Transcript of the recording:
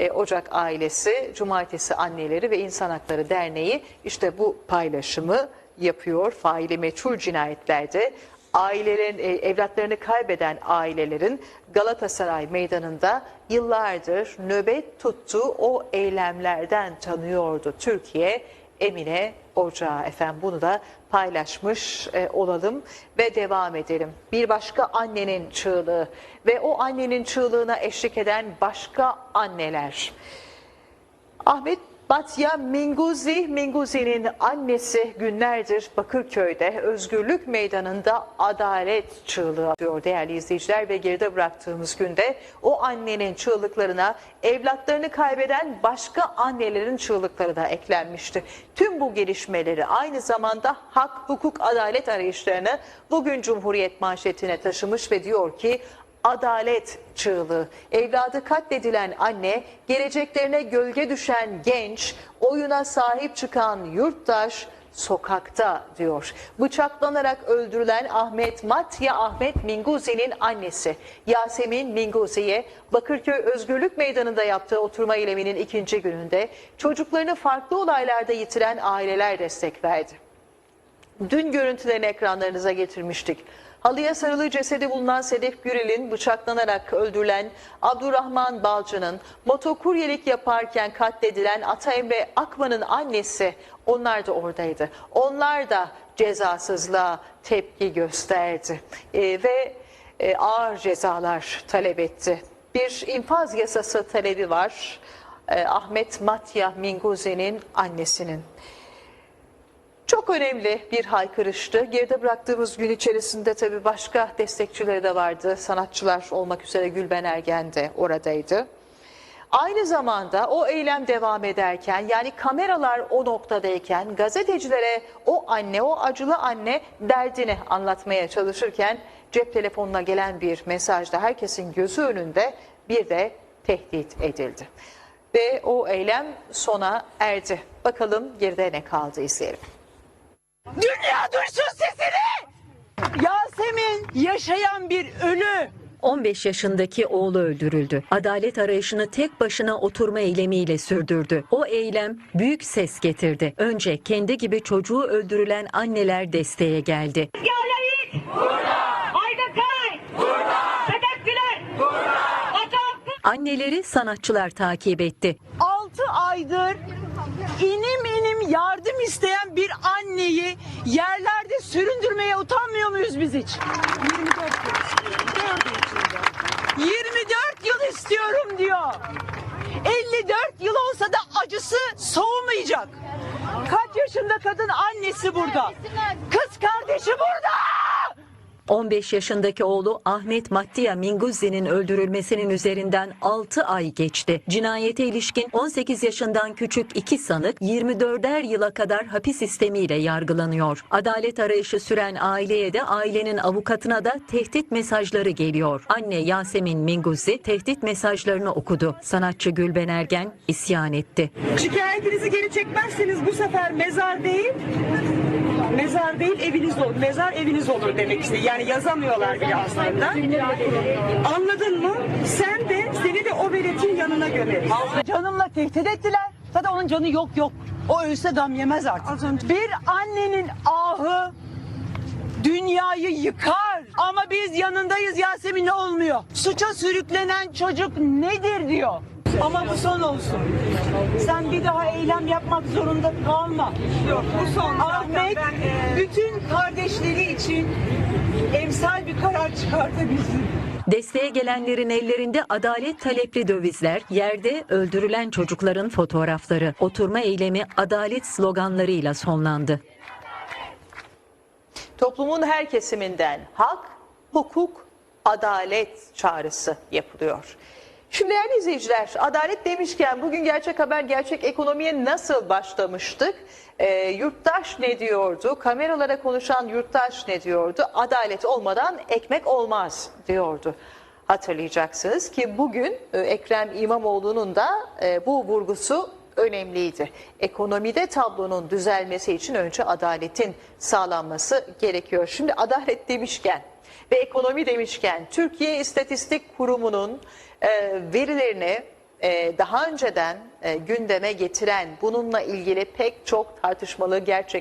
e, Ocak ailesi, Cumartesi Anneleri ve İnsan Hakları Derneği işte bu paylaşımı yapıyor. Faili meçhul cinayetlerde ailelerin e, evlatlarını kaybeden ailelerin Galatasaray Meydanı'nda yıllardır nöbet tuttuğu o eylemlerden tanıyordu Türkiye. Emine Ocağı efendim bunu da paylaşmış e, olalım ve devam edelim. Bir başka annenin çığlığı ve o annenin çığlığına eşlik eden başka anneler. Ahmet Batya Minguzi, Minguzi'nin annesi günlerdir Bakırköy'de Özgürlük Meydanı'nda adalet çığlığı atıyor değerli izleyiciler ve geride bıraktığımız günde o annenin çığlıklarına evlatlarını kaybeden başka annelerin çığlıkları da eklenmişti. Tüm bu gelişmeleri aynı zamanda hak, hukuk, adalet arayışlarını bugün Cumhuriyet manşetine taşımış ve diyor ki adalet çığlığı. Evladı katledilen anne, geleceklerine gölge düşen genç, oyuna sahip çıkan yurttaş sokakta diyor. Bıçaklanarak öldürülen Ahmet Matya Ahmet Minguzi'nin annesi Yasemin Minguzi'ye Bakırköy Özgürlük Meydanı'nda yaptığı oturma eyleminin ikinci gününde çocuklarını farklı olaylarda yitiren aileler destek verdi. Dün görüntülerini ekranlarınıza getirmiştik. Halıya sarılı cesedi bulunan Sedef Gürel'in bıçaklanarak öldürülen Abdurrahman Balcı'nın motokuryelik yaparken katledilen Ata Emre Akman'ın annesi onlar da oradaydı. Onlar da cezasızlığa tepki gösterdi Ee, ve e, ağır cezalar talep etti. Bir infaz yasası talebi var. Ee, Ahmet Matya Minguzi'nin annesinin. Çok önemli bir haykırıştı. Geride bıraktığımız gün içerisinde tabii başka destekçileri de vardı. Sanatçılar olmak üzere Gülben Ergen de oradaydı. Aynı zamanda o eylem devam ederken yani kameralar o noktadayken gazetecilere o anne o acılı anne derdini anlatmaya çalışırken cep telefonuna gelen bir mesajda herkesin gözü önünde bir de tehdit edildi. Ve o eylem sona erdi. Bakalım geride ne kaldı izleyelim. Dünya duysun sesini! Yasemin yaşayan bir ölü. 15 yaşındaki oğlu öldürüldü. Adalet arayışını tek başına oturma eylemiyle sürdürdü. O eylem büyük ses getirdi. Önce kendi gibi çocuğu öldürülen anneler desteğe geldi. Yahya Yiğit. Burada. Ayda Kay. Burada. Güler. Burada. Ata Hakkı. Anneleri sanatçılar takip etti. 6 aydır inim inim yardım isteyen bir anneyi yerlerde süründürmeye utanmıyor muyuz biz hiç? 24 yıl. 24 yıl istiyorum diyor. 54 yıl olsa da acısı soğumayacak. Kaç yaşında kadın annesi burada? Kız kardeşi burada! 15 yaşındaki oğlu Ahmet Mattia Minguzi'nin öldürülmesinin üzerinden 6 ay geçti. Cinayete ilişkin 18 yaşından küçük iki sanık 24'er yıla kadar hapis sistemiyle yargılanıyor. Adalet arayışı süren aileye de ailenin avukatına da tehdit mesajları geliyor. Anne Yasemin Minguzi tehdit mesajlarını okudu. Sanatçı Gülben Ergen isyan etti. Şikayetinizi geri çekmezseniz bu sefer mezar değil, mezar değil eviniz olur. Mezar eviniz olur demek işte. Yani yazamıyorlar bile aslında. Anladın mı? Sen de seni de o veletin yanına gömeriz. Canımla tehdit ettiler. Zaten onun canı yok yok. O ölse gam yemez artık. Bir annenin ahı dünyayı yıkar. Ama biz yanındayız Yasemin ne olmuyor? Suça sürüklenen çocuk nedir diyor. Ama bu son olsun. Sen bir daha eylem yapmak zorunda kalma. Yok bu son. Ahmet bütün kardeşleri için emsal bir karar çıkartabilsin. Desteğe gelenlerin ellerinde adalet talepli dövizler, yerde öldürülen çocukların fotoğrafları, oturma eylemi adalet sloganlarıyla sonlandı. Toplumun her kesiminden hak, hukuk, adalet çağrısı yapılıyor. Şimdi değerli izleyiciler, adalet demişken bugün Gerçek Haber Gerçek Ekonomiye nasıl başlamıştık? Ee, yurttaş ne diyordu? Kameralara konuşan yurttaş ne diyordu? Adalet olmadan ekmek olmaz diyordu. Hatırlayacaksınız ki bugün e, Ekrem İmamoğlu'nun da e, bu vurgusu önemliydi. Ekonomide tablonun düzelmesi için önce adaletin sağlanması gerekiyor. Şimdi adalet demişken ve ekonomi demişken Türkiye İstatistik Kurumu'nun e, verilerini e, daha önceden e, gündeme getiren bununla ilgili pek çok tartışmalı gerçek